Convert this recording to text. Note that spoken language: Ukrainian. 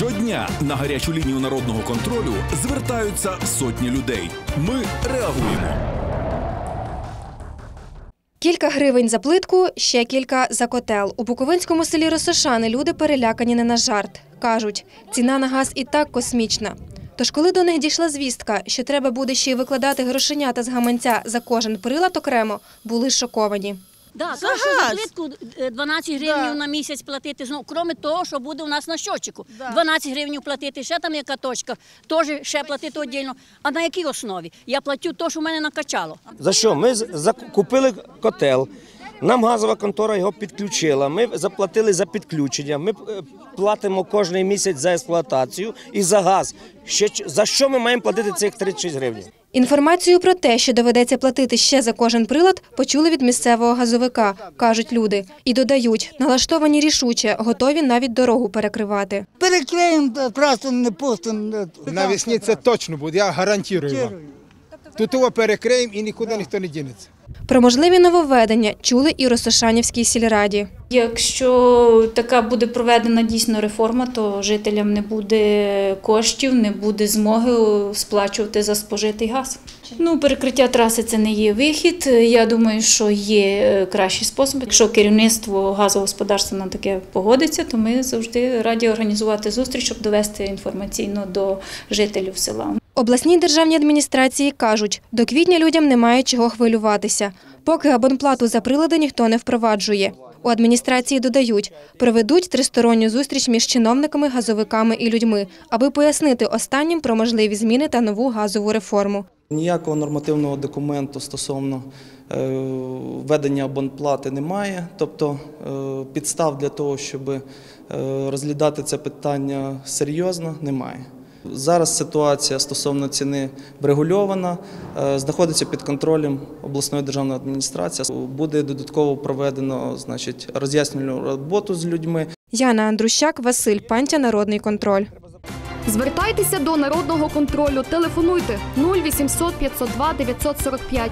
Щодня на гарячу лінію народного контролю звертаються сотні людей. Ми реагуємо. Кілька гривень за плитку, ще кілька за котел. У Буковинському селі Росошани люди перелякані не на жарт. Кажуть, ціна на газ і так космічна. Тож, коли до них дійшла звістка, що треба буде ще й викладати грошенята з гаманця за кожен прилад окремо, були шоковані. Да, За то, що за плитку е, 12 Да. на місяць платити, знову, крім того, що буде у нас на щочику. Да. 12 гривень платити, ще там яка точка, теж ще платити віддільно. А на якій основі? Я платю те, що в мене накачало. За що? Ми з- зак- купили котел. Нам газова контора його підключила. Ми заплатили за підключення. Ми е, платимо кожен місяць за експлуатацію і за газ. Ще ч- за що ми маємо платити цих 36 гривень? Інформацію про те, що доведеться платити ще за кожен прилад, почули від місцевого газовика, кажуть люди. І додають, налаштовані рішуче, готові навіть дорогу перекривати. Перекриємо просто не пустимо. Навесні це точно буде, я гарантую вам. Тут його перекриємо і нікуди ніхто не дінеться. Про можливі нововведення чули і Росошанівській сільраді. Якщо така буде проведена дійсно реформа, то жителям не буде коштів, не буде змоги сплачувати за спожитий газ. Ну, перекриття траси це не є вихід. Я думаю, що є кращий спосіб. Якщо керівництво газового господарства на таке погодиться, то ми завжди раді організувати зустріч, щоб довести інформаційно до жителів села. Обласній державній адміністрації кажуть, до квітня людям немає чого хвилюватися, поки абонплату за прилади ніхто не впроваджує. У адміністрації додають, проведуть тристоронню зустріч між чиновниками, газовиками і людьми, аби пояснити останнім про можливі зміни та нову газову реформу. Ніякого нормативного документу стосовно е, введення абонплати немає, тобто е, підстав для того, щоб е, розглядати це питання серйозно, немає. Зараз ситуація стосовно ціни врегульована, е, знаходиться під контролем обласної державної адміністрації. Буде додатково проведено значить, роз'яснювальну роботу з людьми. Яна Андрущак, Василь Пантя, Народний контроль. Звертайтеся до народного контролю. Телефонуйте 0800 502 945